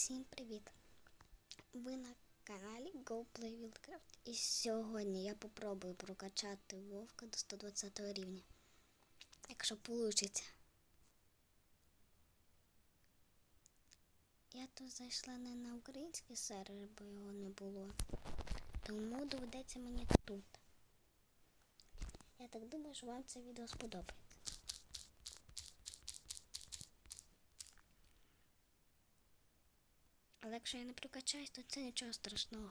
Всім привіт! Ви на каналі Go Play Wildcraft і сьогодні я попробую прокачати вовка до 120 рівня. Якщо вийде. Я тут зайшла не на український сервер, бо його не було. Тому доведеться мені тут. Я так думаю, що вам це відео сподобається. Але якщо я не прокачаюсь, то це нічого страшного.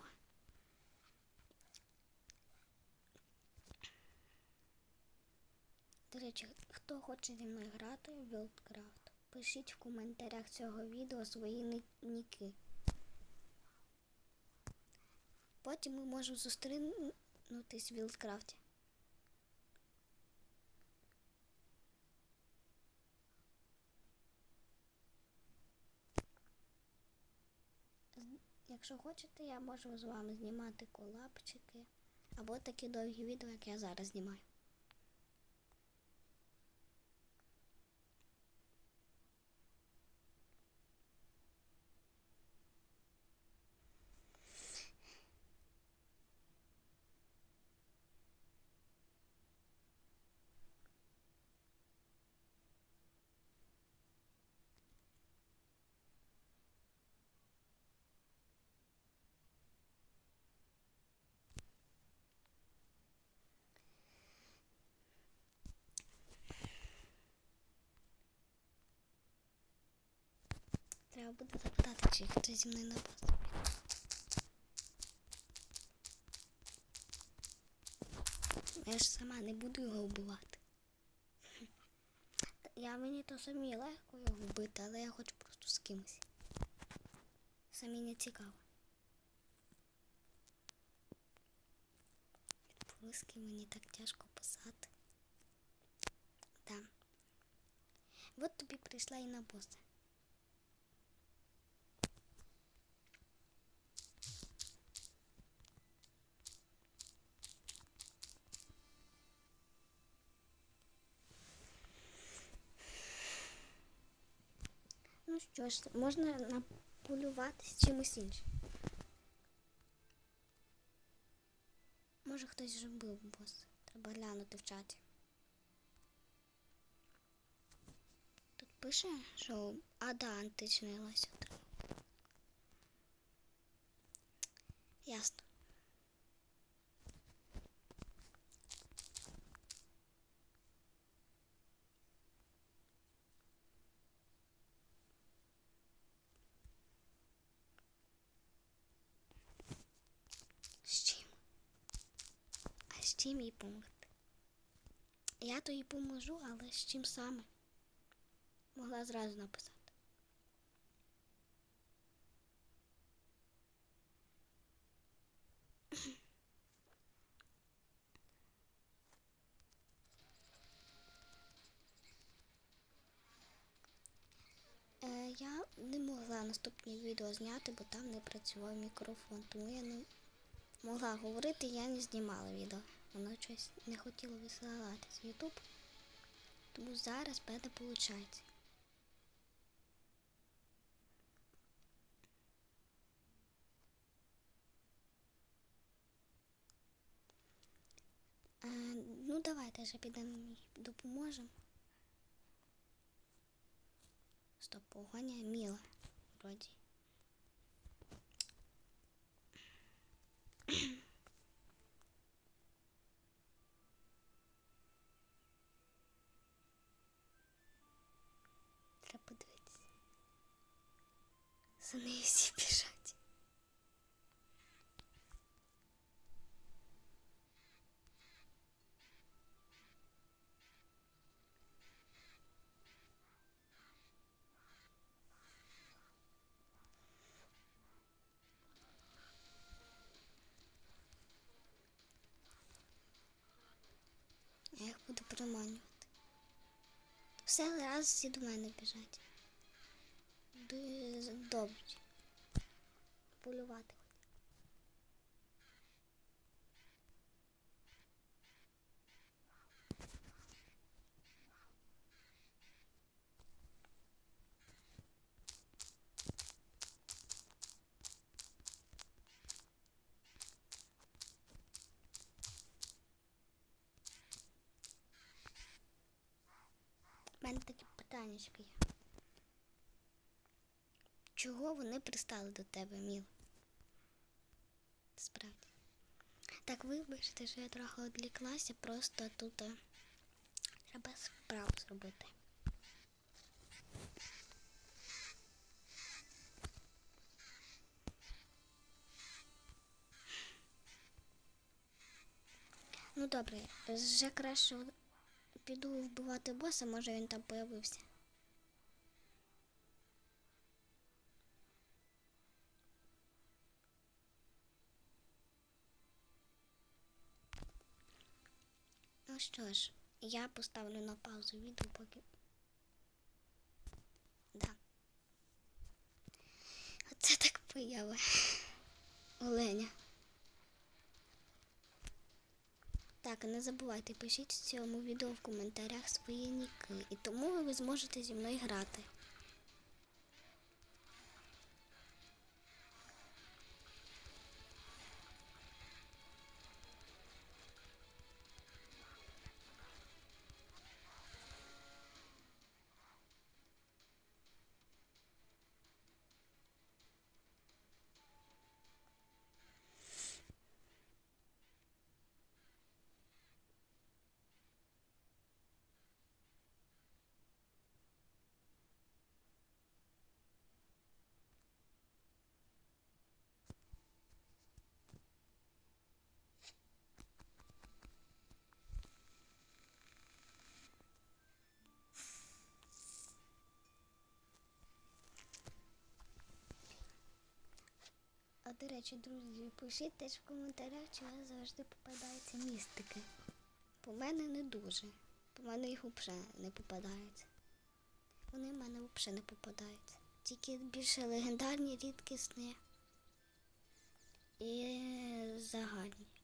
До речі, хто хоче зі мною грати в Wildcraft, пишіть в коментарях цього відео свої ніки. Потім ми можемо зустрінутись в Wildcraft. Якщо хочете, я можу з вами знімати колапчики або такі довгі відео, як я зараз знімаю. Треба буде запитати, чи хтось зі мною на базі. Я ж сама не буду його вбивати. Я мені то самі легко його вбити, але я хочу просто з кимось. Самі не цікаво. Відписки мені так тяжко писати. Да. От тобі прийшла і на боса. Що ж, можна наполювати з чимось іншим. Може хтось вже був бос. Треба глянути в чаті. Тут пише, що Ада античний лось. Ясно. З чим? А з чим їй помогти? Я то їй поможу, але з чим саме? Могла зразу написати. Е, я не могла наступні відео зняти, бо там не працював мікрофон, тому я не могла говорити, я не знімала відео. Воно щось не хотіло висилатись в YouTube. Тому зараз мене виходить. Е, ну, давайте вже підемо допоможемо. Стоп, погоня Міла. Вроді. За нею всі біжать. Я їх буду приманювати. Все раз всі до мене біжать куди здобуть. Полювати. мене такі питання є. Чого вони пристали до тебе, Міл? Справді. Так, вибачте, що я трохи відліклася, просто тут е, треба справу зробити. Ну добре, вже краще піду вбивати боса, може він там появився. Що ж, я поставлю на паузу відео, поки. Да. Оце так поява. Оленя. Так, не забувайте, пишіть в цьому відео в коментарях свої ніки, і тому ви зможете зі мною грати. До речі, друзі, пишіть теж в коментарях, чи у вас завжди попадаються містики. По мене не дуже. По мене їх взагалі не попадається. Вони в мене взагалі не попадаються. Тільки більше легендарні, рідкісні і загальні.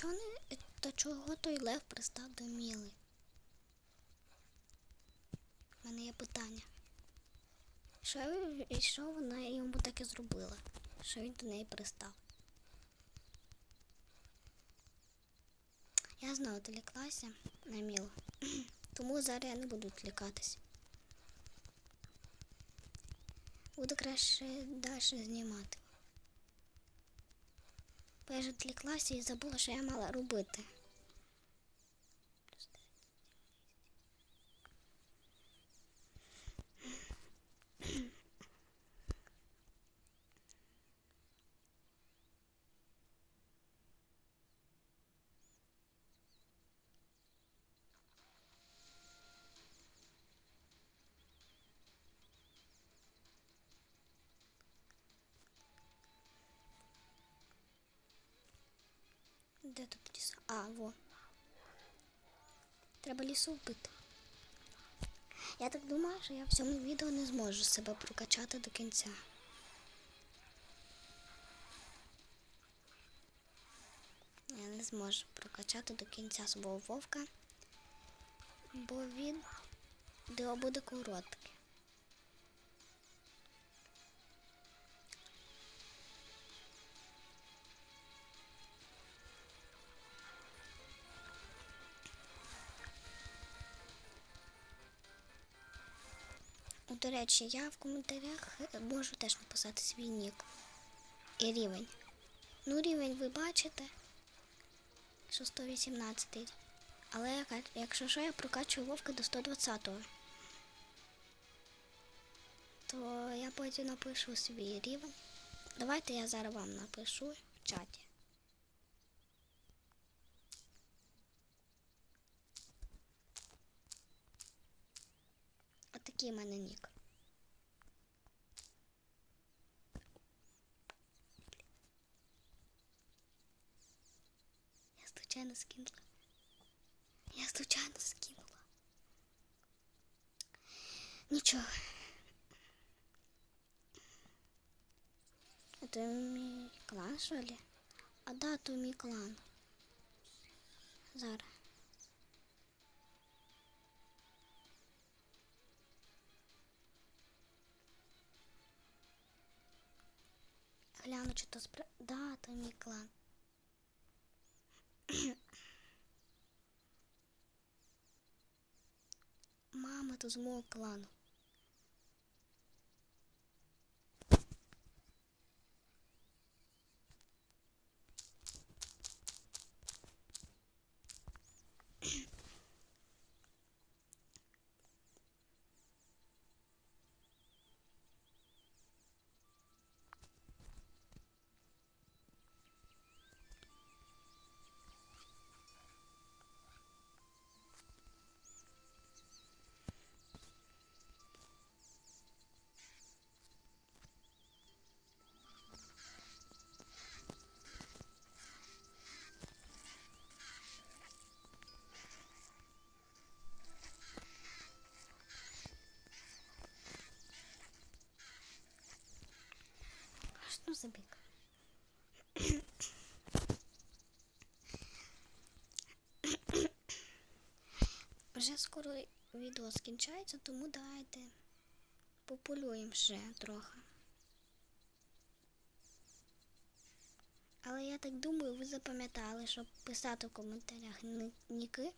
Чого не та чого той лев пристав до Міли? У мене є питання. Що, і що вона йому таке зробила? Що він до неї пристав? Я знову відвлеклася на Мілу. Тому зараз я не буду відвлікатись. Буду краще далі знімати. Я ж відвлеклася і забула, що я мала робити. Де тут ліс? А, во. Треба лісу вбити. Я так думаю, що я в цьому відео не зможу себе прокачати до кінця. Я не зможу прокачати до кінця свого вовка, бо він буде коротке. До речі, я в коментарях е, можу теж написати свій нік і рівень. Ну, рівень ви бачите, що 118. Але якщо що, я прокачую вовка до 120-го. То я потім напишу свій рівень. Давайте я зараз вам напишу в чаті. Такий в мене нік. Я случайно скинула. Я случайно скинула. Нічого. Это мій клан, що ли? А да, то мій клан. Зараз. Гляну, чи то спра... Да, то мій клан. Мама, то з клану. Що за? Вже скоро відео скінчається, тому давайте пополюємо ще трохи. Але я так думаю, ви запам'ятали, щоб писати в коментарях ніки.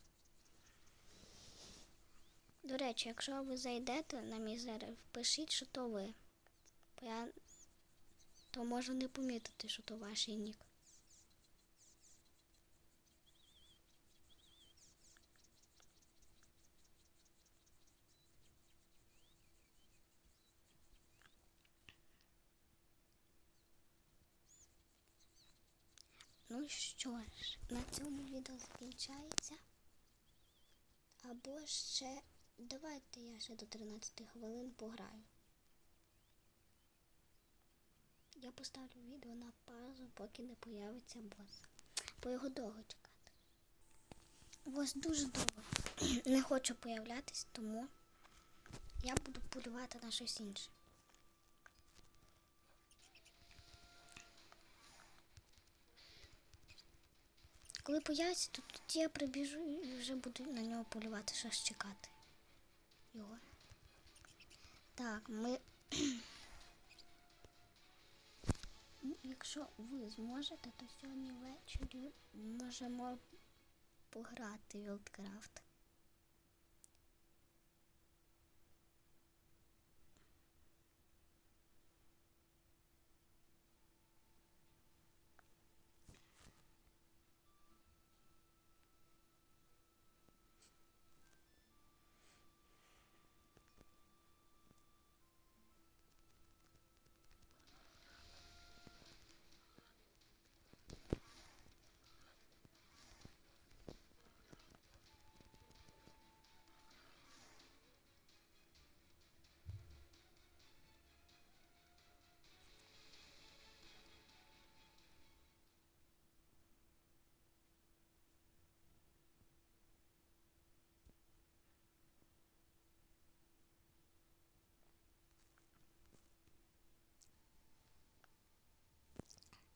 До речі, якщо ви зайдете на мій сервер, пишіть, що то ви. Я то можу не помітити, що то ваш нік. Ну що ж, на цьому відео закінчається. Або ще давайте я ще до 13 хвилин пограю. Я поставлю відео на паузу, поки не появиться бос. Бо його довго чекати. Бос дуже довго не хоче появлятись, тому я буду полювати на щось інше. Коли появиться, то тоді я прибіжу і вже буду на нього полювати, щось чекати. Його. Так, ми. Якщо ви зможете, то сьогодні ввечері можемо пограти в Wildcraft.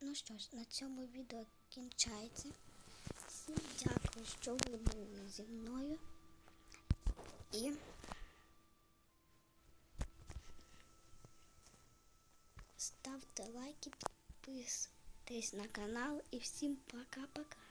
Ну що ж, на цьому відео кінчається. Всім дякую, що ви були зі мною. І ставте лайки, підписуйтесь на канал і всім пока-пока.